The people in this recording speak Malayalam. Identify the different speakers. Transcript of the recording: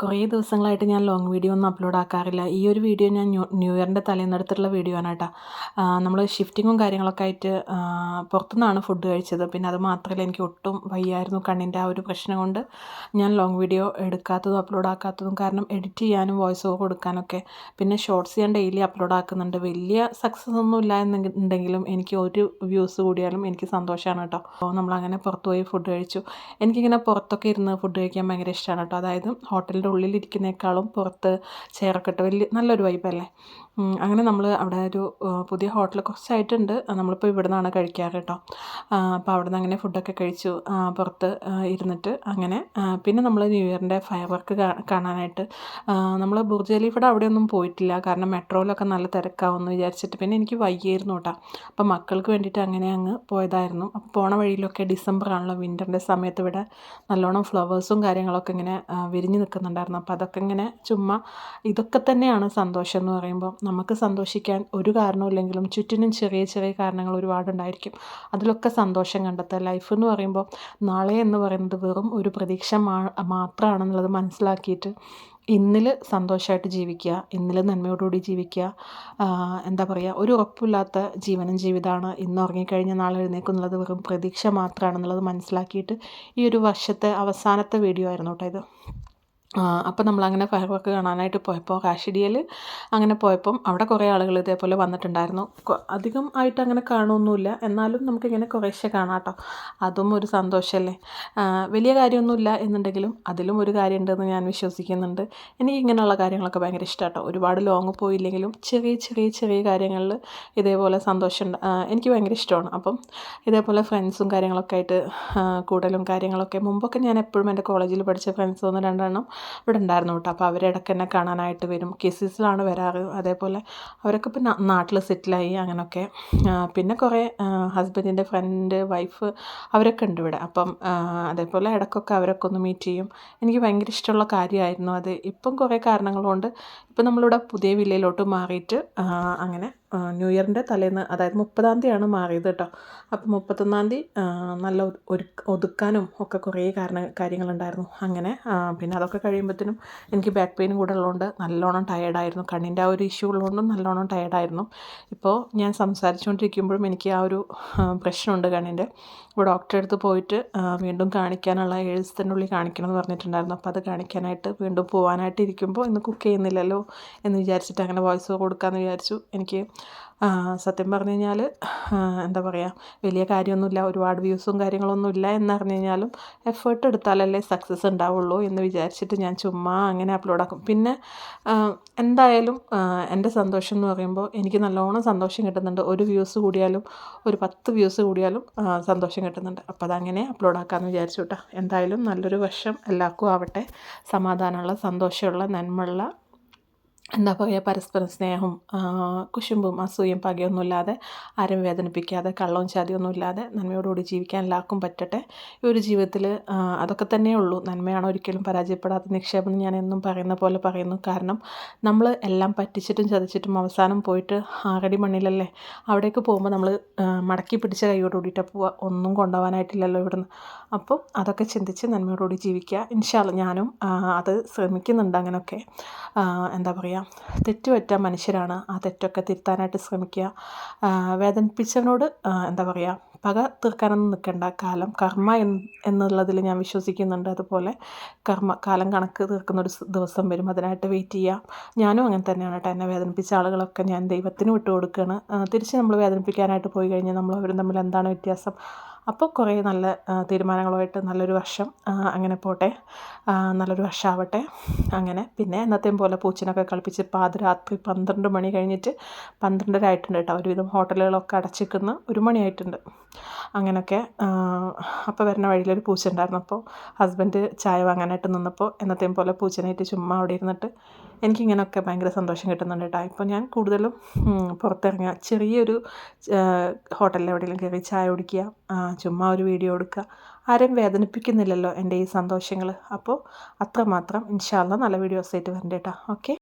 Speaker 1: കുറേ ദിവസങ്ങളായിട്ട് ഞാൻ ലോങ് വീഡിയോ ഒന്നും അപ്ലോഡ് ആക്കാറില്ല. ഈ ഒരു വീഡിയോ ഞാൻ ന്യൂ ന്യൂ ഇയറിന്റെ തലേന്നെടുത്തിട്ടുള്ള വീഡിയോ ആണ് കേട്ടോ. നമ്മൾ ഷിഫ്റ്റിങ്ങും കാര്യങ്ങളൊക്കെ ആയിട്ട് പുറത്തുനിന്നാണ് ഫുഡ് കഴിച്ചത്. പിന്നെ അത് മാത്രമല്ല എനിക്ക് ഒട്ടും വയ്യായിരുന്നു കണ്ണിന്റെ ആ ഒരു പ്രശ്നം കൊണ്ട് ഞാൻ ലോങ് വീഡിയോ എടുക്കാത്തതും അപ്ലോഡ് ആക്കാത്തതും കാരണം എഡിറ്റ് ചെയ്യാനും വോയിസ് ഓവർ കൊടുക്കാനൊക്കെ. പിന്നെ ഷോർട്സ് ഞാൻ ഡെയിലി അപ്ലോഡ് ആക്കുന്നുണ്ട്. വലിയ സക്സസ് ഒന്നും ഇല്ല എന്നുണ്ടെങ്കിലും എനിക്ക് ഒരു വ്യൂസ് കൂടിയാലും എനിക്ക് സന്തോഷമാണ് കേട്ടോ. അപ്പോൾ നമ്മളങ്ങനെ പുറത്തുപോയി ഫുഡ് കഴിച്ചു. എനിക്കിങ്ങനെ പുറത്തൊക്കെ ഇരുന്ന് ഫുഡ് കഴിക്കാൻ ഭയങ്കര ഇഷ്ടമാണ് കേട്ടോ. അതായത് ഹോട്ടലിന്റെ ഉള്ളിലിരിക്കുന്നേക്കാളും പുറത്ത് ചെയറൊക്കെ ഇട്ട് വലിയ നല്ലൊരു വൈബല്ലേ അങ്ങനെ നമ്മൾ അവിടെ ഒരു പുതിയ ഹോട്ടൽ കുറച്ചായിട്ടുണ്ട്. നമ്മളിപ്പോൾ ഇവിടെ നിന്നാണ് കഴിക്കാറ് കേട്ടോ. അപ്പോൾ അവിടെ നിന്ന് അങ്ങനെ ഫുഡൊക്കെ കഴിച്ചു. പുറത്ത് ഇരുന്നിട്ട് അങ്ങനെ പിന്നെ നമ്മൾ ന്യൂ ഇയറിന്റെ ഫയർ വർക്ക് കാണാനായിട്ട് നമ്മൾ ബുർജ് ഖലീഫയുടെ അവിടെയൊന്നും പോയിട്ടില്ല. കാരണം മെട്രോയിലൊക്കെ നല്ല തിരക്കാവുമെന്ന് വിചാരിച്ചിട്ട് പിന്നെ എനിക്ക് വയ്യായിരുന്നു കേട്ടോ. അപ്പോൾ മക്കൾക്ക് വേണ്ടിയിട്ട് അങ്ങനെ അങ്ങ് പോയതായിരുന്നു. അപ്പോൾ പോണ വഴിയിലൊക്കെ ഡിസംബർ ആണല്ലോ വിന്ററിന്റെ സമയത്ത് ഇവിടെ നല്ലോണം ഫ്ലവേഴ്സും കാര്യങ്ങളൊക്കെ ഇങ്ങനെ വിരിഞ്ഞ് നിൽക്കുന്നുണ്ടായിരുന്നു അപ്പോൾ അതൊക്കെ ഇങ്ങനെ ചുമ്മാ ഇതൊക്കെ തന്നെയാണ് സന്തോഷം എന്ന് പറയുമ്പോൾ നമുക്ക് സന്തോഷിക്കാൻ ഒരു കാരണമില്ലെങ്കിലും ചുറ്റിനും ചെറിയ ചെറിയ കാരണങ്ങൾ ഒരുപാടുണ്ടായിരിക്കും. അതിലൊക്കെ സന്തോഷം കണ്ടെത്തുക. ലൈഫ് എന്ന് പറയുമ്പോൾ നാളെ എന്ന് പറയുന്നത് വെറും ഒരു പ്രതീക്ഷ മാത്രമാണെന്നുള്ളത് മനസ്സിലാക്കിയിട്ട് ഇന്നിൽ സന്തോഷമായിട്ട് ജീവിക്കുക ഇന്നിൽ നന്മയോടുകൂടി ജീവിക്കുക എന്താ പറയുക ഒരു ഉറപ്പില്ലാത്ത ജീവനും ജീവിതമാണ് ഇന്ന് ഉറങ്ങിക്കഴിഞ്ഞാൽ നാളെ എഴുന്നേക്കുന്നുള്ളത് വെറും പ്രതീക്ഷ മാത്രമാണെന്നുള്ളത് മനസ്സിലാക്കിയിട്ട് ഈ ഒരു വർഷത്തെ അവസാനത്തെ വീഡിയോ ആയിരുന്നു കേട്ടോ ഇത്. അപ്പോൾ നമ്മളങ്ങനെ ഫയർ വർക്ക് കാണാനായിട്ട് പോയപ്പോൾ കാശിടിയിൽ അങ്ങനെ പോയപ്പം അവിടെ കുറേ ആളുകൾ ഇതേപോലെ വന്നിട്ടുണ്ടായിരുന്നു. അധികം ആയിട്ട് അങ്ങനെ കാണുമൊന്നുമില്ല എന്നാലും നമുക്കിങ്ങനെ കുറേശ്ശെ കാണാം കേട്ടോ അതും ഒരു സന്തോഷമല്ലേ വലിയ കാര്യമൊന്നുമില്ല എന്നുണ്ടെങ്കിലും അതിലും ഒരു കാര്യമുണ്ടെന്ന് ഞാൻ വിശ്വസിക്കുന്നുണ്ട്. എനിക്ക് ഇങ്ങനെയുള്ള കാര്യങ്ങളൊക്കെ ഭയങ്കര ഇഷ്ടമാണ് കേട്ടോ ഒരുപാട് ലോങ് പോയില്ലെങ്കിലും ചെറിയ ചെറിയ ചെറിയ കാര്യങ്ങളിൽ ഇതേപോലെ സന്തോഷം എനിക്ക് ഭയങ്കര ഇഷ്ടമാണ്. അപ്പം ഇതേപോലെ ഫ്രണ്ട്സും കാര്യങ്ങളൊക്കെ ആയിട്ട് കൂടുതലും കാര്യങ്ങളൊക്കെ. മുമ്പൊക്കെ ഞാൻ എപ്പോഴും എന്റെ കോളേജിൽ പഠിച്ച ഫ്രണ്ട്സ് ഒന്ന് രണ്ടെണ്ണം ഇവിടെ ഉണ്ടായിരുന്നു കേട്ടോ. അപ്പോൾ അവരിടയ്ക്ക് എന്നെ കാണാനായിട്ട് വരും. കേസസിലാണ് വരാറ്. അതേപോലെ അവരൊക്കെ ഇപ്പം നാട്ടിൽ സെറ്റിലായി അങ്ങനെയൊക്കെ പിന്നെ കുറേ ഹസ്ബൻഡിന്റെ ഫ്രണ്ട് വൈഫ് അവരൊക്കെ ഉണ്ട് ഇവിടെ. അപ്പം അതേപോലെ ഇടയ്ക്കൊക്കെ അവരൊക്കെ ഒന്ന് മീറ്റ് ചെയ്യും. എനിക്ക് ഭയങ്കര ഇഷ്ടമുള്ള കാര്യമായിരുന്നു അത്. ഇപ്പം കുറേ കാരണങ്ങൾ കൊണ്ട് ഇപ്പം നമ്മളിവിടെ പുതിയ വില്ലയിലോട്ട് മാറിയിട്ട് അങ്ങനെ ന്യൂ ഇയറിന്റെ തലേന്ന് അതായത് മുപ്പതാം തീയതിയാണ് മാറിയത് കേട്ടോ. അപ്പോൾ മുപ്പത്തൊന്നാം തീയതി നല്ല ഒരു ഒതുക്കാനും ഒക്കെ കുറേ കാരണ കാര്യങ്ങളുണ്ടായിരുന്നു. അങ്ങനെ പിന്നെ അതൊക്കെ കഴിയുമ്പോഴത്തേനും എനിക്ക് ബാക്ക് പെയിനും കൂടെ ഉള്ളതുകൊണ്ട് നല്ലോണം ടയേർഡായിരുന്നു കണ്ണിന്റെ ആ ഒരു ഇഷ്യൂ ഉള്ളതുകൊണ്ടും നല്ലോണം ടയേർഡായിരുന്നു ഇപ്പോൾ ഞാൻ സംസാരിച്ചുകൊണ്ടിരിക്കുമ്പോഴും എനിക്ക് ആ ഒരു പ്രശ്നമുണ്ട് കണ്ണിന്റെ ഇപ്പോൾ ഡോക്ടറെ അടുത്ത് പോയിട്ട് വീണ്ടും കാണിക്കാനുള്ള ഏഴ് ദിവസത്തിനുള്ളിൽ കാണിക്കണം എന്ന് പറഞ്ഞിട്ടുണ്ടായിരുന്നു. അപ്പോൾ അത് കാണിക്കാനായിട്ട് വീണ്ടും പോകാനായിട്ട് ഇരിക്കുമ്പോൾ ഇന്ന് കുക്ക് ചെയ്യുന്നില്ലല്ലോ എന്ന് വിചാരിച്ചിട്ട് അങ്ങനെ വോയിസ് കൊടുക്കാമെന്ന് വിചാരിച്ചു. എനിക്ക് സത്യം പറഞ്ഞു കഴിഞ്ഞാൽ എന്താ പറയുക വലിയ കാര്യമൊന്നുമില്ല ഒരുപാട് വ്യൂസും കാര്യങ്ങളൊന്നും ഇല്ല എന്നറിഞ്ഞു കഴിഞ്ഞാലും എഫേർട്ട് എടുത്താലല്ലേ സക്സസ് ഉണ്ടാവുള്ളൂ എന്ന് വിചാരിച്ചിട്ട് ഞാൻ ചുമ്മാ അങ്ങനെ അപ്ലോഡ് ആക്കും. പിന്നെ എന്തായാലും എന്റെ സന്തോഷം എന്ന് പറയുമ്പോൾ എനിക്ക് നല്ലോണം സന്തോഷം കിട്ടുന്നുണ്ട്. ഒരു വ്യൂസ് കൂടിയാലും ഒരു പത്ത് വ്യൂസ് കൂടിയാലും സന്തോഷം കിട്ടുന്നുണ്ട്. അപ്പോൾ അതങ്ങനെ അപ്ലോഡ് ആക്കാമെന്ന് വിചാരിച്ചു കേട്ടോ. എന്തായാലും നല്ലൊരു വർഷം എല്ലാവർക്കും ആവട്ടെ. സമാധാനമുള്ള സന്തോഷമുള്ള നന്മയുള്ള എന്താ പറയുക പരസ്പരം സ്നേഹവും കുശുമ്പും അസൂയും പകയൊന്നുമില്ലാതെ ആരും വേദനിപ്പിക്കാതെ കള്ളവും ചതിയൊന്നും ഇല്ലാതെ നന്മയോടുകൂടി ജീവിക്കാൻ എല്ലാവർക്കും പറ്റട്ടെ. ഈ ഒരു ജീവിതത്തിൽ അതൊക്കെ തന്നെ ഉള്ളൂ. നന്മയാണ് ഒരിക്കലും പരാജയപ്പെടാത്ത നിക്ഷേപം ഞാൻ എന്നും പറയുന്ന പോലെ പറയുന്നു. കാരണം നമ്മൾ എല്ലാം പറ്റിച്ചിട്ടും ചതിച്ചിട്ടും അവസാനം പോയിട്ട് ആറടി മണ്ണിലല്ലേ അവിടേക്ക് പോകുമ്പോൾ നമ്മൾ മടക്കി പിടിച്ച കൈയോട് കൂടിയിട്ടാണ് പോവുക. ഒന്നും കൊണ്ടുപോകാനായിട്ടില്ലല്ലോ ഇവിടുന്ന്. അപ്പം അതൊക്കെ ചിന്തിച്ച് നന്മയോടുകൂടി ജീവിക്കുക. ഇൻഷാല്ല ഞാനും അത് ശ്രമിക്കുന്നുണ്ട് അങ്ങനെയൊക്കെ. എന്താ പറയുക പറയുക തെറ്റുപറ്റ മനുഷ്യരാണ്. ആ തെറ്റൊക്കെ തിരുത്താനായിട്ട് ശ്രമിക്കുക. വേദനിപ്പിച്ചവനോട് എന്താ പറയുക പക തീർക്കാനൊന്നും നിൽക്കേണ്ട. കാലം കർമ്മ എന്നുള്ളതിൽ ഞാൻ വിശ്വസിക്കുന്നുണ്ട്. അതുപോലെ കർമ്മ കാലം കണക്ക് തീർക്കുന്ന ഒരു ദിവസം വരും. അതിനായിട്ട് വെയിറ്റ് ചെയ്യാം. ഞാനും അങ്ങനെ തന്നെയാണ് കേട്ടോ. എന്നെ വേദനിപ്പിച്ച ആളുകളൊക്കെ ഞാൻ ദൈവത്തിന് വിട്ടു കൊടുക്കുകയാണ് തിരിച്ച് നമ്മൾ വേദനിപ്പിക്കാനായിട്ട് പോയി കഴിഞ്ഞാൽ നമ്മൾ അവരും തമ്മിൽ എന്താണ് വ്യത്യാസം? അപ്പോൾ കുറേ നല്ല തീരുമാനങ്ങളുമായിട്ട് നല്ലൊരു വർഷം അങ്ങനെ പോട്ടെ. നല്ലൊരു വർഷമാവട്ടെ അങ്ങനെ. പിന്നെ എന്നത്തെയും പോലെ പൂച്ചിനൊക്കെ കളിപ്പിച്ച് പാതിരാത്രി പന്ത്രണ്ട് മണി കഴിഞ്ഞിട്ട് പന്ത്രണ്ടര ആയിട്ടുണ്ട് കേട്ടോ. ഒരുവിധം ഹോട്ടലുകളൊക്കെ അടച്ചിരിക്കുന്ന ഒരു മണിയായിട്ടുണ്ട്. അങ്ങനെയൊക്കെ അപ്പോൾ വരുന്ന വഴിയിലൊരു പൂച്ച ഉണ്ടായിരുന്നു അപ്പോൾ ഹസ്ബൻഡ് ചായ വാങ്ങാനായിട്ട് നിന്നപ്പോൾ എന്നത്തെയും പോലെ പൂച്ചനായിട്ട് ചുമ്മാ അവിടെ ഇരുന്നിട്ട് എനിക്കിങ്ങനെയൊക്കെ ഭയങ്കര സന്തോഷം കിട്ടുന്നുണ്ട് കേട്ടോ. ഇപ്പോൾ ഞാൻ കൂടുതലും പുറത്തിറങ്ങുക. ചെറിയൊരു ഹോട്ടലിൽ എവിടെയെങ്കിലും കയറി ചായ കുടിക്കുക ചുമ്മാ ഒരു വീഡിയോ എടുക്കുക. ആരെയും വേദനിപ്പിക്കുന്നില്ലല്ലോ എന്റെ ഈ സന്തോഷങ്ങൾ അപ്പോൾ അത്രമാത്രം ഇൻഷാല്ല നല്ല വീഡിയോസ് ആയിട്ട് കേട്ടോ. ഓക്കെ?